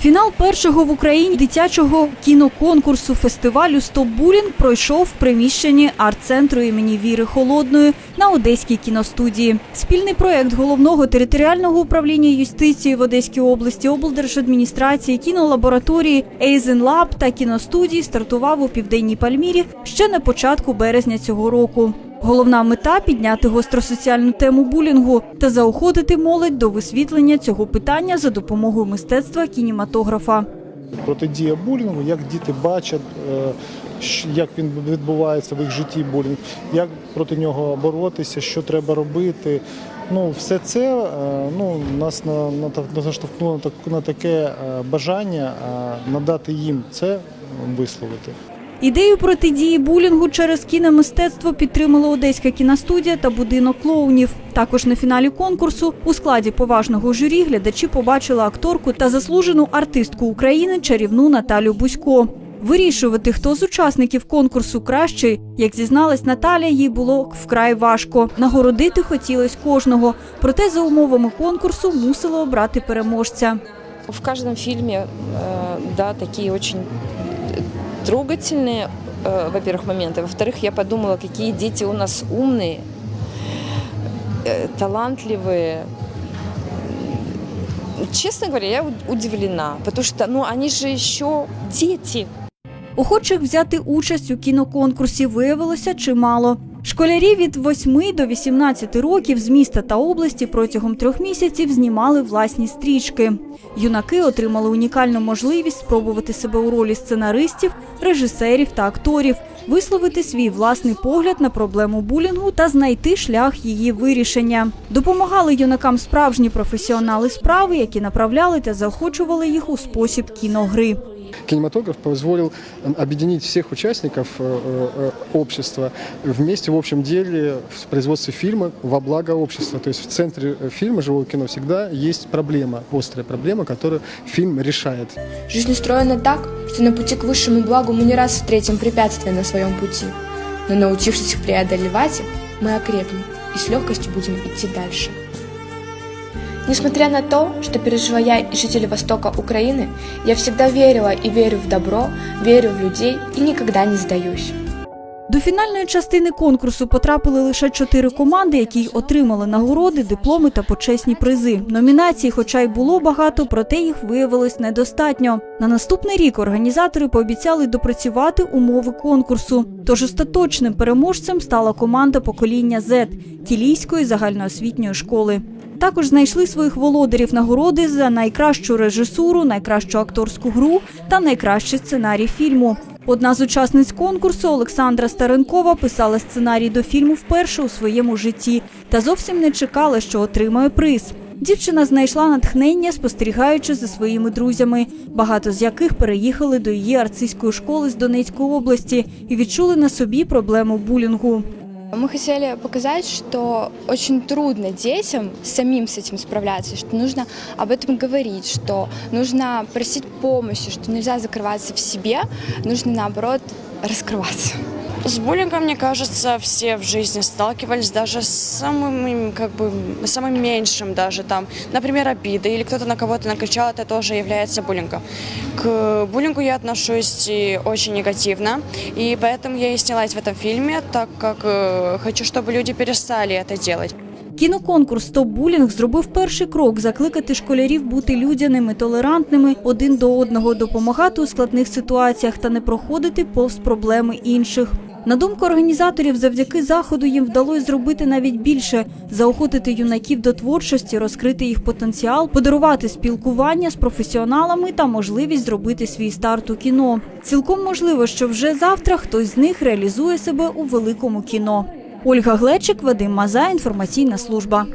Фінал першого в Україні дитячого кіноконкурсу фестивалю «Стопбулінг» пройшов в приміщенні арт-центру імені Віри Холодної на Одеській кіностудії. Спільний проект головного територіального управління юстиції в Одеській області, облдержадміністрації, кінолабораторії, Ейзен Лаб та кіностудії стартував у південній Пальмірі ще на початку березня цього року. Головна мета підняти гостросоціальну тему булінгу та заохотити молодь до висвітлення цього питання за допомогою мистецтва кінематографа. протидія булінгу, як діти бачать, е, як він відбувається в їх житті булінг, як проти нього боротися, що треба робити. Ну, все це е, ну, нас на, на, наштовхнуло на, таке е, бажання надати їм це висловити. Ідею протидії булінгу через кіномистецтво підтримала Одеська кіностудія та будинок клоунів. Також на фіналі конкурсу у складі поважного журі глядачі побачили акторку та заслужену артистку України чарівну Наталю Бузько. Вирішувати, хто з учасників конкурсу кращий, як зізналась Наталя, їй було вкрай важко. Нагородити хотілось кожного, проте за умовами конкурсу мусили обрати переможця. В каждом фильме, э, да, такие очень трогательные, э, во-первых, моменты. Во-вторых, я подумала, какие дети у нас умные, э, талантливые. Честно говоря, я уд- удивлена, потому что, ну, они же еще дети. Охочих взяти участь у кіноконкурсі виявилося чимало. Школярі від 8 до 18 років з міста та області протягом трьох місяців знімали власні стрічки. Юнаки отримали унікальну можливість спробувати себе у ролі сценаристів, режисерів та акторів, висловити свій власний погляд на проблему булінгу та знайти шлях її вирішення. Допомагали юнакам справжні професіонали справи, які направляли та заохочували їх у спосіб кіногри. Кинематограф позволил э, объединить всех участников э, э, общества вместе в общем деле в производстве фильма во благо общества. То есть в центре э, фильма «Живое кино» всегда есть проблема, острая проблема, которую фильм решает. Жизнь устроена так, что на пути к высшему благу мы не раз встретим препятствия на своем пути. Но научившись их преодолевать их, мы окрепнем и с легкостью будем идти дальше. Несмотря на то, что пережила я и жители Востока Украины, я всегда верила и верю в добро, верю в людей и никогда не сдаюсь. До фінальної частини конкурсу потрапили лише чотири команди, які й отримали нагороди, дипломи та почесні призи. Номінацій, хоча й було багато, проте їх виявилось недостатньо. На наступний рік організатори пообіцяли допрацювати умови конкурсу. Тож остаточним переможцем стала команда покоління Z Кілійської загальноосвітньої школи. Також знайшли своїх володарів нагороди за найкращу режисуру, найкращу акторську гру та найкращий сценарій фільму. Одна з учасниць конкурсу Олександра Старенкова писала сценарій до фільму вперше у своєму житті та зовсім не чекала, що отримає приз. Дівчина знайшла натхнення, спостерігаючи за своїми друзями, багато з яких переїхали до її арцистської школи з Донецької області і відчули на собі проблему булінгу. Мы хотели показать, что очень трудно детям самим с этим справляться, что нужно об этом говорить, что нужно просить помощи, что нельзя закрываться в себе, нужно наоборот раскрываться. С буллингом, мне кажется, все в жизни сталкивались, даже с самым, как бы, самым меньшим даже там, например, обиды или кто-то на кого-то накричал, это тоже является буллингом. К буллингу я отношусь и очень негативно, и поэтому я и снялась в этом фильме, так как э, хочу, чтобы люди перестали это делать. Кіноконкурс «Стоп булінг» зробив перший крок закликати школярів бути людяними, толерантними один до одного, допомагати у складних ситуаціях та не проходити повз проблеми інших. На думку організаторів, завдяки заходу їм вдалося зробити навіть більше заохотити юнаків до творчості, розкрити їх потенціал, подарувати спілкування з професіоналами та можливість зробити свій старт у кіно. Цілком можливо, що вже завтра хтось з них реалізує себе у великому кіно. Ольга Глечик, Вадим Маза, інформаційна служба.